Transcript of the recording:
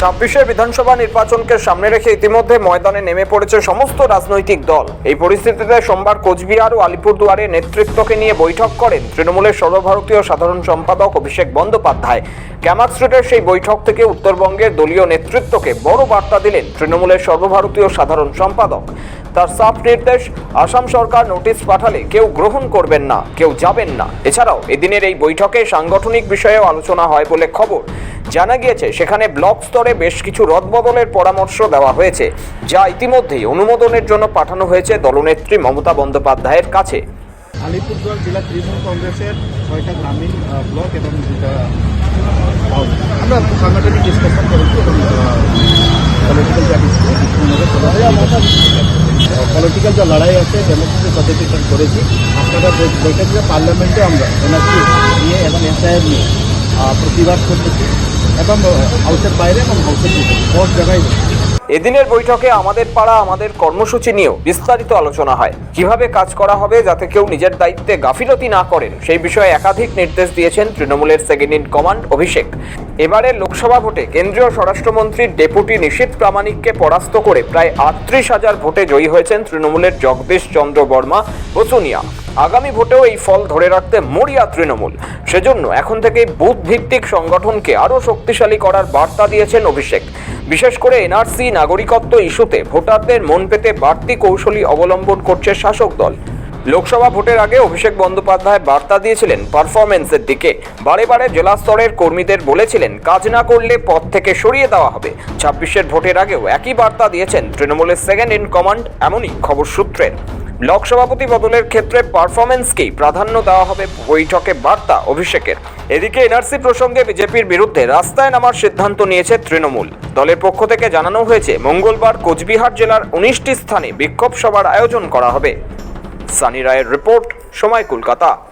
ছাব্বিশে বিধানসভা নির্বাচনকে সামনে রেখে ইতিমধ্যে ময়দানে নেমে পড়েছে সমস্ত রাজনৈতিক দল। এই পরিস্থিতিতে সোমবার কোচবিহার ও আলিপুরদুয়ারে নেতৃত্বকে নিয়ে বৈঠক করেন তৃণমূলের সর্বভারতীয় সাধারণ সম্পাদক অভিষেক বন্দ্যোপাধ্যায়। ক্যামাক স্ট্রিটের সেই বৈঠক থেকে উত্তরবঙ্গের দলীয় নেতৃত্বকে বড় বার্তা দিলেন তৃণমূলের সর্বভারতীয় সাধারণ সম্পাদক। তার সাফ নির্দেশ, আসাম সরকার নোটিশ পাঠালে কেউ গ্রহণ করবেন না, কেউ যাবেন না। এছাড়াও এদিনের এই বৈঠকে সাংগঠনিক বিষয়েও আলোচনা হয় বলে খবর। জানা গিয়েছে, সেখানে ব্লক স্তরে বেশ কিছু রদবদলের পরামর্শ দেওয়া হয়েছে, যা ইতিমধ্যেই অনুমোদনের জন্য পাঠানো হয়েছে দলনেত্রী মমতা বন্দ্যোপাধ্যায়ের কাছে। আলিপুরদুয়ার জেলা তৃণমূল কংগ্রেসের ছয়টা গ্রামীণ ব্লক এবং সাংগঠনিক ডিসকাশন করেছি এবং পলিটিক্যাল যা পলিটিক্যাল যা লড়াই আছে ডেমোক্রেসি পদ্ধতিটা করেছি। আপনারা দেখ- পার্লামেন্টে আমরা এনআরসি নিয়ে এবং এসআইআর নিয়ে প্রতিবাদ করতেছি। এবং হাউসের বাইরে এবং হাউসের ভিতরে জায়গায় এদিনের বৈঠকে আমাদের পাড়া, আমাদের কর্মসূচি নিয়েও বিস্তারিত আলোচনা হয়। কীভাবে কাজ করা হবে যাতে কেউ নিজের দায়িত্বে গাফিলতি না করেন সেই বিষয়ে একাধিক নির্দেশ দিয়েছেন তৃণমূলের সেকেন্ড ইন কমান্ড অভিষেক। এবারের লোকসভা ভোটে কেন্দ্রীয় স্বরাষ্ট্রমন্ত্রী ডেপুটি নিশীত প্রামাণিককে পরাস্ত করে প্রায় আটত্রিশ হাজার ভোটে জয়ী হয়েছেন তৃণমূলের জগদীশ চন্দ্র বর্মা বসুনিয়া আগামী ভোটেও এই ফল ধরে রাখতে মরিয়া তৃণমূল। সেজন্য এখন থেকে বুথ ভিত্তিক সংগঠনকে আরও শক্তিশালী করার বার্তা দিয়েছেন অভিষেক। বিশেষ করে এনআরসি নাগরিকত্ব ইস্যুতে ভোটারদের মন পেতে বাড়তি কৌশলী অবলম্বন করছে শাসক দল। লোকসভা ভোটের আগে অভিষেক বন্দ্যোপাধ্যায় বার্তা দিয়েছিলেন পারফরমেন্সের দিকে। বারে বারে জেলা স্তরের কর্মীদের বলেছিলেন, কাজ না করলে পদ থেকে সরিয়ে দেওয়া হবে। ছাব্বিশের ভোটের আগেও একই বার্তা দিয়েছেন তৃণমূলের সেকেন্ড ইন কমান্ড, এমনই খবর সূত্রের। ব্লক সভাপতি বদলের ক্ষেত্রে পারফরমেন্সকেই প্রাধান্য দেওয়া হবে বৈঠকে বার্তা অভিষেকের। এদিকে এনআরসি প্রসঙ্গে বিজেপির বিরুদ্ধে রাস্তায় নামার সিদ্ধান্ত নিয়েছে তৃণমূল। দলের পক্ষ থেকে জানানো হয়েছে, মঙ্গলবার কোচবিহার জেলার উনিশটি স্থানে বিক্ষোভ সভার আয়োজন করা হবে। সানি রায়ের রিপোর্ট, সময় কলকাতা।